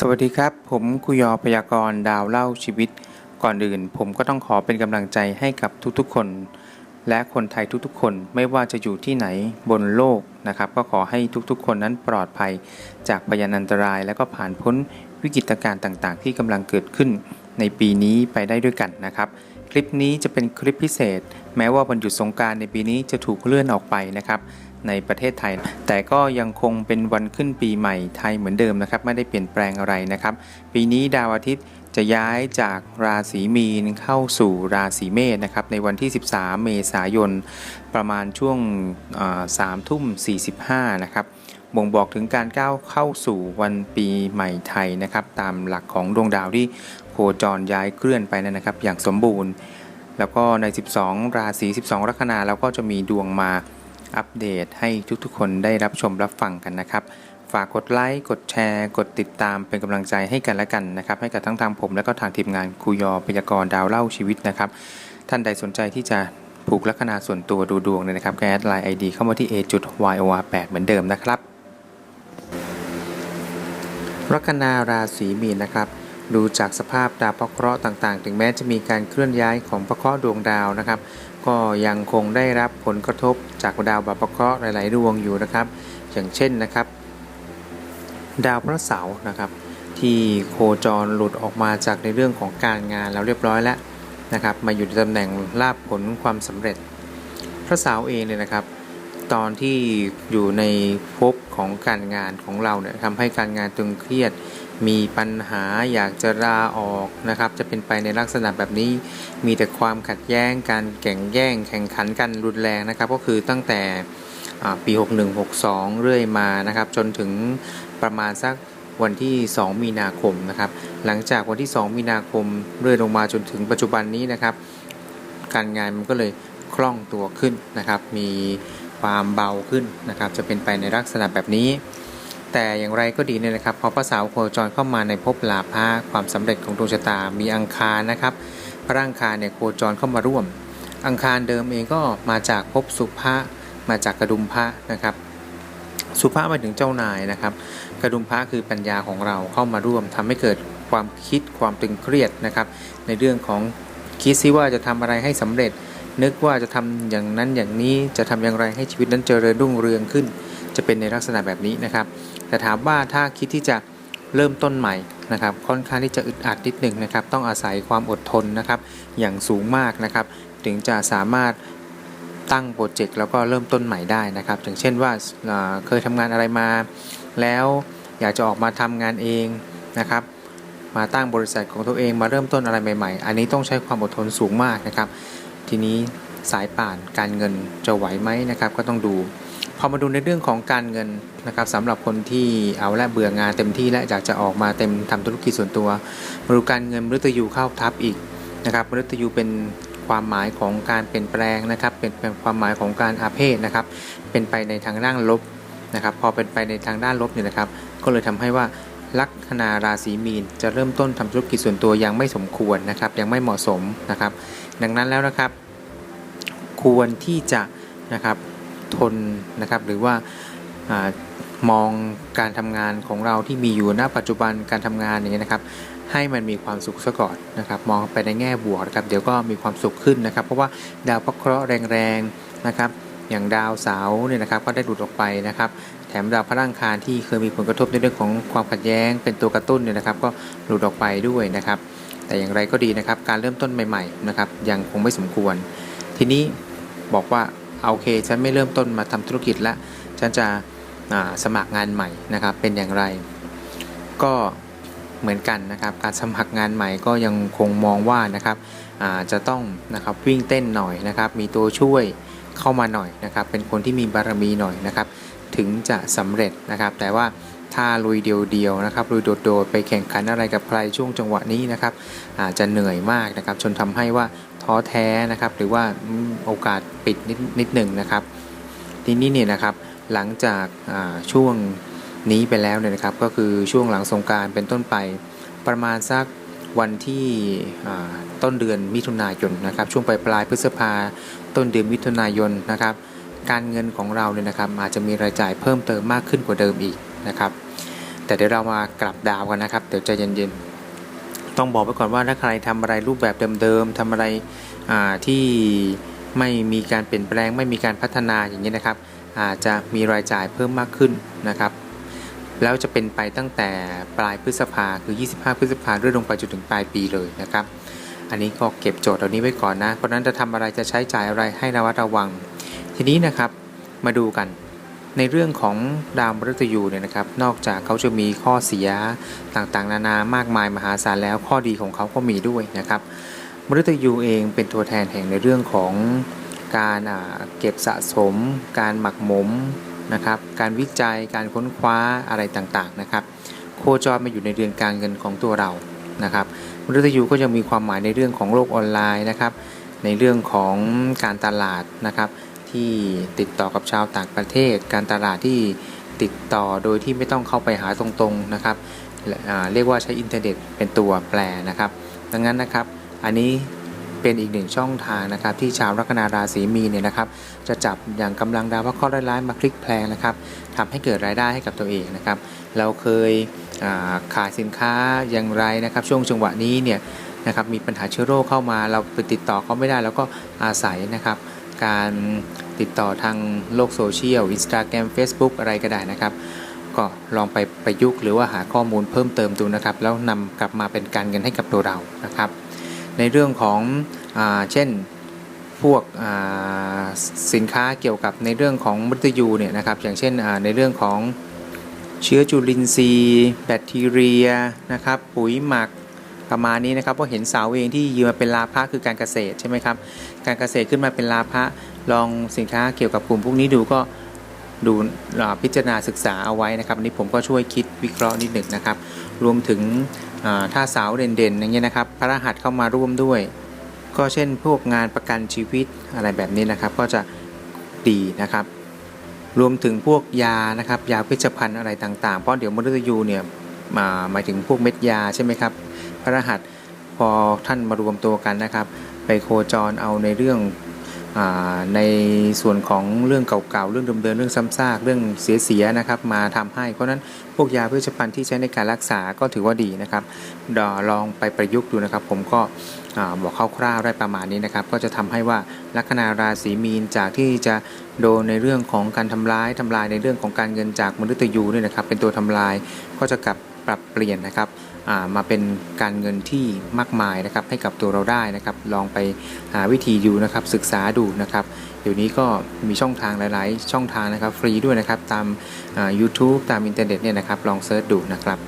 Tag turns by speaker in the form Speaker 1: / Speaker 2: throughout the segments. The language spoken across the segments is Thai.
Speaker 1: สวัสดีครับ ผมคุยอพยากรดาวเล่าชีวิต ก่อนอื่น ผมก็ต้องขอเป็นกำลังใจให้กับทุกๆคน และคนไทยทุกๆ คนไม่ว่าจะอยู่ที่ไหนบนโลกนะครับ ก็ขอให้ทุกๆ คนนั้นปลอดภัย จากพยานอันตราย และก็ผ่านพ้นวิกฤตการณ์ต่างๆ ที่กำลังเกิดขึ้นในปีนี้ไปได้ด้วยกันนะครับ คลิปนี้จะเป็นคลิปพิเศษ แม้ว่าวันหยุดสงการในปีนี้จะถูกเลื่อนออกไปนะครับ ในประเทศไทย แต่ก็ยังคงเป็นวันขึ้นปีใหม่ไทยเหมือนเดิมนะครับ ไม่ได้เปลี่ยนแปลงอะไรนะครับ ปีนี้ดาวอาทิตย์จะย้ายจากราศีมีนเข้าสู่ราศีเมษนะครับในวันที่ 13 เมษายน ประมาณช่วงสามทุ่ม 45 นะครับบ่งบอกถึงการก้าวเข้าสู่วันปีใหม่ไทยนะครับ ตามหลักของดวงดาวที่โคจรย้ายเคลื่อนไปนั่นนะครับ อย่างสมบูรณ์ แล้วก็ใน 12 ราศี 12 ลัคนาเราก็จะมีดวงมา อัปเดตให้ทุกๆ คนได้รับชมรับฟังกันนะครับ ฝากกดไลค์กดแชร์ กดติดตามเป็นกำลังใจให้กันและกันนะครับ ให้กับทั้งทางผม และก็ทางทีมงานคุยอพยากรดาวเล่าชีวิตนะครับ ท่านใดสนใจที่จะผูกลัคนาส่วนตัวดูดวงเนี่ยนะครับแอดไลน์ไอดีเข้ามาที่ a.yor8 เหมือนเดิมนะครับลัคนาราศีมีนนะครับ ดูจากสภาพดาวพระเคราะห์ต่างๆ ถึงแม้จะมีการเคลื่อนย้ายของพระเคราะห์ดวงดาวนะครับ ก็ยังคงได้รับผลกระทบจากดาวบาปพเคราะห์หลาย ๆ ดวงอยู่นะครับ อย่างเช่นนะครับ ดาวพระเสาร์นะครับ ที่โคจรหลุดออกมาจากในเรื่องของการงานแล้วเรียบร้อยแล้วนะครับ มาอยู่ในตำแหน่งลาบผลความสำเร็จ พระเสาร์เองเนี่ยนะครับ ตอนที่อยู่ในภพของการงานของเราเนี่ยทำให้การงานตึงเครียด มีปัญหาอยากจะลาออกนะครับ จะเป็นไปในลักษณะแบบนี้ มีแต่ความขัดแย้งการแข่งแย่ง แข่งขันกันรุนแรงนะครับ ก็คือตั้งแต่อ่าปี 61-62 เรื่อยมานะครับ จนถึงประมาณสักวันที่ 2 มีนาคมนะครับ หลังจากวันที่ 2 มีนาคมเรื่อยลงมาจนถึงปัจจุบันนี้นะครับ การงานมันก็เลยคล่องตัวขึ้นนะครับ มีความเบาขึ้นนะครับ จะเป็นไปในลักษณะแบบนี้ แต่อย่างไรก็ดีเนี่ยนะครับพอพระเสาร์โคจรเข้ามาในภพลาภะความสำเร็จของดวงชะตามีอังคารนะครับ พระอังคารเนี่ยโคจรเข้ามาร่วม อังคารเดิมเองก็มาจากภพสุภะมาจากกระดุมพระนะครับ สุภะหมาถึงเจ้านายนะครับ กระดุมพระคือปัญญาของเราเข้ามาร่วมทำให้เกิดความคิดความตึงเครียดนะครับ ในเรื่องของคิดซิว่าจะทำอะไรให้สำเร็จ นึกว่าจะทำอย่างนั้นอย่างนี้จะทำอย่างไรให้ชีวิตนั้นเจริญรุ่งเรืองขึ้น จะเป็นในลักษณะแบบนี้นะครับ แต่ถามว่าถ้าคิดที่จะเริ่มต้นใหม่นะครับ ค่อนข้างที่จะอึดอัดนิดหนึ่งนะครับ ต้องอาศัยความอดทนนะครับ อย่างสูงมากนะครับ ถึงจะสามารถตั้งโปรเจกต์แล้วก็เริ่มต้นใหม่ได้นะครับอย่างเช่นว่าเคยทำงานอะไรมา แล้วอยากจะออกมาทำงานเองนะครับ มาตั้งบริษัทของตัวเองมาเริ่มต้นอะไรใหม่ ๆ อันนี้ต้องใช้ความอดทนสูงมากนะครับ ทีนี้สายป่านการเงินจะไหวไหมนะครับ ก็ต้องดู พอมาดูในเรื่องของการเงินนะครับสำหรับคนที่เอาและเบื่องานเต็มที่และอยากจะออกมาเต็มทำธุรกิจส่วนตัวมาดูการเงินมฤตยูเข้าทับอีกนะครับมฤตยูเป็นความหมายของการเปลี่ยนแปลงนะครับ เป็นเป็นความหมายของการอาเพศนะครับ เป็นไปในทางด้านลบนะครับ พอเป็นไปในทางด้านลบเนี่ยนะครับ ก็เลยทำให้ว่าลัคนาราศีมีนจะเริ่มต้นทำธุรกิจส่วนตัวยังไม่สมควรนะครับ ยังไม่เหมาะสมนะครับ ดังนั้นแล้วนะครับ ควรที่จะนะครับ ทนนะครับ หรือว่าอมองการทำงานของเราที่มีอยู่ณปัจจุบันการทำงานอย่างนี้นะครับ ให้มันมีความสุขซะก่อนนะครับ มองไปในแง่บวกนะครับ เดี๋ยวก็มีความสุขขึ้นนะครับ เพราะว่าดาวพระเคราะห์แรงๆนะครับ อย่างดาวเสาร์เนี่ยนะครับ ก็ได้หลุดออกไปนะครับ แถมดาวพระอังคารที่เคยมีผลกระทบในเรื่องของความขัดแย้ง เป็นตัวกระตุ้นเนี่ยนะครับ ก็หลุดออกไปด้วยนะครับ แต่อย่างไรก็ดีนะครับ การเริ่มต้นใหม่ ๆ นะครับ ยังคงไม่สมควร ทีนี้บอกว่า โอเค ฉันไม่เริ่มต้นมาทำธุรกิจแล้วฉันจะสมัครงานใหม่นะครับ เป็นอย่างไร ก็เหมือนกันนะครับ การสมัครงานใหม่ก็ยังคงมองว่านะครับจะต้องนะครับวิ่งเต้นหน่อยนะครับ มีตัวช่วยเข้ามาหน่อยนะครับ เป็นคนที่มีบารมีหน่อยนะครับ ถึงจะสำเร็จนะครับ แต่ว่าถ้าลุยเดียวๆนะครับลุยโดดๆไปแข่งขันอะไรกับใครช่วงจังหวะนี้นะครับอาจจะเหนื่อยมากนะครับจนทำให้ว่า ท้อแท้นะครับ หรือว่าโอกาสปิดนิดนิดหนึ่งนะครับ ทีนี้เนี่ยนะครับหลังจากช่วงนี้ไปแล้วเนี่ยนะครับ ก็คือช่วงหลังสงการเป็นต้นไปประมาณสักวันที่ต้นเดือนมิถุนายนนะครับ ช่วงปลายปลายพฤษภาต้นเดือนมิถุนายนนะครับ การเงินของเราเนี่ยนะครับ อาจจะมีรายจ่ายเพิ่มเติมมากขึ้นกว่าเดิมอีกนะครับ แต่เดี๋ยวเรามากลับดาวกันนะครับ เดี๋ยวใจเย็นๆ ต้องบอกไปก่อนว่าถ้าใครทำอะไรรูปแบบเดิมๆทำอะไรที่ไม่มีการเปลี่ยนแปลง ไม่มีการพัฒนาอย่างนี้นะครับ อาจจะมีรายจ่ายเพิ่มมากขึ้นนะครับ แล้วจะเป็นไปตั้งแต่ปลายพฤษภาคือ 25 พฤษภาเรื่อยลงไปจนถึงปลายปีเลยนะครับ อันนี้ก็เก็บโจทย์เหล่านี้ไว้ก่อนนะเพราะนั้นจะทำอะไรจะใช้จ่ายอะไรให้ระมัดระวัง ทีนี้นะครับมาดูกัน ในเรื่องของดาวมฤตยูเนี่ยนะครับนอกจากเขาจะมีข้อเสียต่างๆ นานามากมายมหาศาลแล้วข้อดีของเขาก็มีด้วยนะครับมฤตยูเองเป็นตัวแทนแห่งในเรื่องของการเก็บสะสม การหมักหมมนะครับการวิจัยการค้นคว้าอะไรต่างๆนะครับโคจรมาอยู่ในเดือนการเงินของตัวเรานะครับมฤตยูก็ยังมีความหมายในเรื่องของโลกออนไลน์นะครับในเรื่องของการตลาดนะครับ ที่ติดต่อกับชาวต่างประเทศ การตลาดที่ติดต่อโดยที่ไม่ต้องเข้าไปหาตรงๆนะครับเรียกว่าใช้อินเทอร์เน็ตเป็นตัวแปรนะครับ ดังนั้นนะครับอันนี้เป็นอีกหนึ่งช่องทางนะครับ ที่ชาวลัคนาราศีมีเนี่ยนะครับ จะจับอย่างกำลังดาวพระเคราะห์ร้ายๆมาพลิกแพลงนะครับทำให้เกิดรายได้ให้กับตัวเองนะครับ เราเคยขายสินค้าอย่างไรนะครับ ช่วงจังหวะนี้เนี่ยนะครับมีปัญหาเชื้อโรคเข้ามา เราไปติดต่อเขาไม่ได้ แล้วก็อาศัยนะครับ การ ติดต่อทางโลกโซเชียล Instagram Facebook อะไรก็ได้นะครับ ก็ลองไปประยุกต์หรือว่าหาข้อมูลเพิ่มเติมดูนะครับ แล้วนำกลับมาเป็นการเงินให้กับตัวเรานะครับ ในเรื่องของอเช่นพวกสินค้าเกี่ยวกับในเรื่องของมฤตยูเนี่ยนะครับ อย่างเช่นในเรื่องของเชื้อจุลินทรีย์ แบคทีเรียนะครับปุ๋ยหมักประมาณนี้นะครับเพราะเห็นเสาเองที่ยืนมาเป็นลาภะคือการเกษตรใช่ไหมครับการเกษตรขึ้นมาเป็นลาภะ ลองสินค้าเกี่ยวกับกลุ่มพวกนี้ดูก็ดูพิจารณาศึกษาเอาไว้นะครับอันนี้ผมก็ช่วยคิดวิเคราะห์นิดหนึ่งนะครับ รวมถึงถ้าสาวเด่นๆอย่างเงี้ยนะครับ พระรหัสเข้ามาร่วมด้วย ก็เช่นพวกงานประกันชีวิตอะไรแบบนี้นะครับ ก็จะดีนะครับ รวมถึงพวกยานะครับ ยาเวชภัณฑ์อะไรต่างๆ เพราะเดี๋ยวมฤตยูเนี่ยมาหมายถึงพวกเม็ดยาใช่ไหมครับ พระรหัสพอท่านมารวมตัวกันนะครับ ไปโคจรเอาในเรื่อง ในส่วนของเรื่องเก่าๆ เรื่องเดิมๆ เรื่องซ้ำซากเรื่องเสียๆ นะครับ มาทำให้ เพราะนั้นพวกยาเวชภัณฑ์ที่ใช้ในการรักษาก็ถือว่าดีนะครับลองไปประยุกต์ดูนะครับ ผมก็อ่าบอกคร่าวๆได้ประมาณนี้นะครับ ก็จะทำให้ว่าลัคนาราศีมีนจากที่จะโดนในเรื่องของการทำร้ายทำลายในเรื่องของการเงินจากมฤตยูเนี่ยนะครับ เป็นตัวทำลายก็จะกลับปรับเปลี่ยนนะครับ มาเป็นการเงินที่มากมายนะครับให้กับตัวเราได้นะครับลองไปหาวิธีดูนะครับศึกษาดูนะครับเดี๋ยวนี้ก็มีช่องทางหลาย ๆ ช่องทางนะครับฟรีด้วยนะครับตามอ่า YouTube ตามอินเทอร์เน็ตเนี่ยนะครับลองเซิร์ชดูนะครับ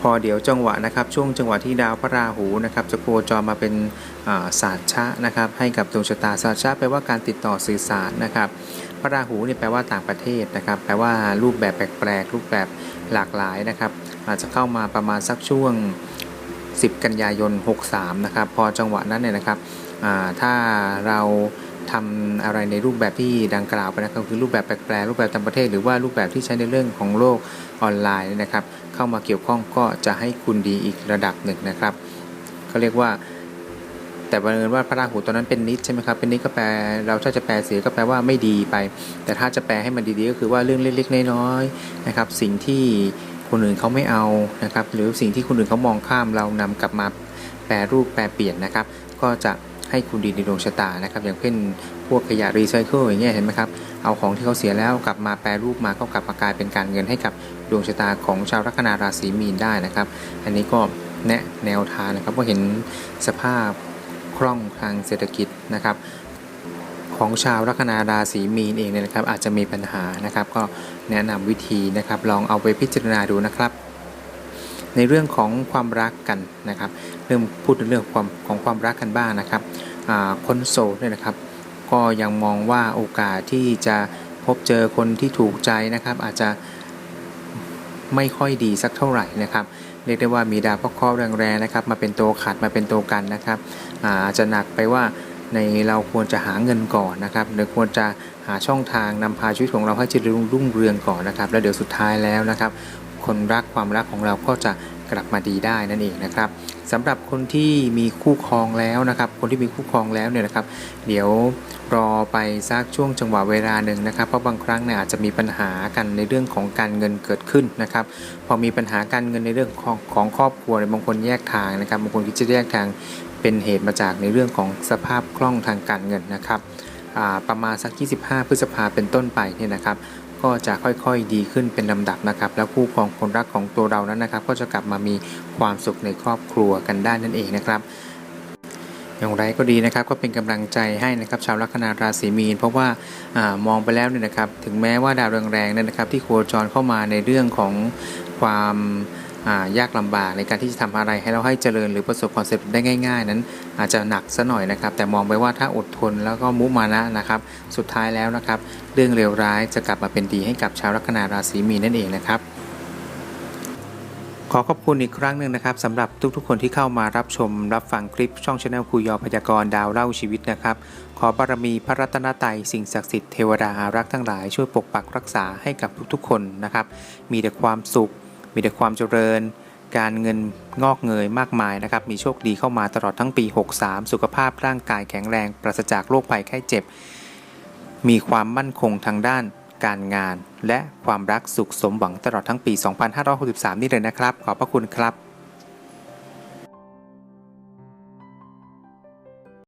Speaker 1: พอเดี๋ยวจังหวะนะครับช่วงจังหวะที่ดาวพระราหูนะครับจะโคจรมาเป็นศาสตร์ชะนะครับให้กับดวงชะตาศาสตร์ชะแปลว่าการติดต่อสื่อสารนะครับพระราหูเนี่ยแปลว่าต่างประเทศนะครับแปลว่ารูปแบบแปลกๆรูปแบบหลากหลายนะครับ อาจจะเข้ามาประมาณสักช่วง 10 กันยายน 63 นะครับ พอจังหวะนั้นเนี่ยนะครับถ้าเราทำอะไรในรูปแบบที่ดังกล่าวไปนะครับคือรูปแบบแปลกๆรูปแบบต่างประเทศ หรือว่ารูปแบบที่ใช้ในเรื่องของโลกออนไลน์นะครับ เข้ามาเกี่ยวข้องก็จะให้คุณดีอีกระดับหนึ่งนะครับเขาเรียกว่า แต่บังเอิญว่าพระราหูตอนนั้นเป็นนิดใช่ไหมครับเป็นนิดก็แปลเราถ้าจะแปลเสียก็แปลว่าไม่ดีไป แต่ถ้าจะแปลให้มันดีๆก็คือว่าเรื่องเล็กๆน้อยๆนะครับ สิ่งที่ คนอื่นเขาไม่เอานะครับ หรือสิ่งที่คนอื่นเขามองข้ามเรานำกลับมาแปรรูปแปรเปลี่ยนนะครับ ก็จะให้คุณดีในดวงชะตานะครับ อย่างเช่นพวกขยะรีไซเคิลอย่างเงี้ยเห็นไหมครับ เอาของที่เขาเสียแล้วกลับมาแปรรูปมาก็กลับมากลายเป็นการเงินให้กับดวงชะตาของชาวลัคนาราศีมีนได้นะครับ อันนี้ก็แนะแนวทางนะครับว่าเห็นสภาพคล่องทางเศรษฐกิจนะครับ ของชาวลัคนาราศีมีนเองเนี่ยนะครับ อาจจะมีปัญหานะครับ ก็แนะนำวิธีนะครับลองเอาไปพิจารณาดูนะครับ ในเรื่องของความรักกันนะครับเริ่มพูดเรื่องความของความรักกันบ้างนะครับคนโสดเนี่ยนะครับ ก็ยังมองว่าโอกาสที่จะพบเจอคนที่ถูกใจนะครับ อาจจะไม่ค่อยดีสักเท่าไหร่นะครับเรียกได้ว่ามีดาวพระเคราะห์แรงๆนะครับ มาเป็นตัวขัดมาเป็นตัวกันนะครับอาจจะหนักไปว่า ในเราควรจะหาเงินก่อนนะครับหรือควรจะหาช่องทางนำพาชีวิตของเราให้เจริญรุ่งเรืองก่อนนะครับ แล้วเดี๋ยวสุดท้ายแล้วนะครับ คนรักความรักของเราก็จะกลับมาดีได้นั่นเองนะครับสำหรับคนที่มีคู่ครองแล้วนะครับ คนที่มีคู่ครองแล้วเนี่ยนะครับ เดี๋ยวรอไปสักช่วงจังหวะเวลาหนึ่งนะครับ เพราะบางครั้งเนี่ยอาจจะมีปัญหากันในเรื่องของการเงินเกิดขึ้นนะครับ พอมีปัญหาการเงินในเรื่องของของครอบครัวบางคนแยกทางนะครับบางคนคิดจะแยกทาง เป็นเหตุมาจากในเรื่องของสภาพคล่องทางการเงินนะครับประมาณสัก 25 พฤษภาเป็นต้นไปเนี่ยนะครับ ก็จะค่อยๆดีขึ้นเป็นลำดับนะครับ แล้วคู่ครองคนรักของตัวเรานั้นนะครับ ก็จะกลับมามีความสุขในครอบครัวกันได้นั่นเองนะครับอย่างไรก็ดีนะครับก็เป็นกำลังใจให้นะครับชาวลัคนาราศีมีน เพราะว่าอามองไปแล้วเนี่ยนะครับ ถึงแม้ว่าดาวแรงๆเนี่ยนะครับ ที่โคจรเข้ามาในเรื่องของความ ยากลำบากในการที่จะทำอะไรให้เราให้เจริญหรือประสบความสำเร็จได้ง่าย ๆ นั้น อาจจะหนักซะหน่อยนะครับ แต่มองไปว่าถ้าอดทนแล้วก็มุมานะนะครับสุดท้ายแล้วนะครับ เรื่องเลวร้ายจะกลับมาเป็นดีให้กับชาวลัคนาราศีมีนนั่นเองนะครับขอขอบคุณอีกครั้งหนึ่งนะครับสำหรับทุกๆ คนที่เข้ามารับชมรับฟังคลิปช่องชาแนลคุยยอพยากรณ์ดาวเล่าชีวิตนะครับ ขอบารมีพระรัตนตรัยสิ่งศักดิ์สิทธิ์เทวดาอารักษ์ทั้งหลายช่วยปกปักรักษาให้กับทุกๆ คนนะครับ มีแต่ความสุข มีแต่ความเจริญ การเงินงอกเงยมากมายนะครับ มีโชคดีเข้ามาตลอดทั้งปี 63 สุขภาพร่างกายแข็งแรง ปราศจากโรคภัยไข้เจ็บ มีความมั่นคงทางด้านการงาน และความรักสุขสมหวังตลอดทั้งปี 2563 นี่เลยนะครับ ขอบพระคุณครับ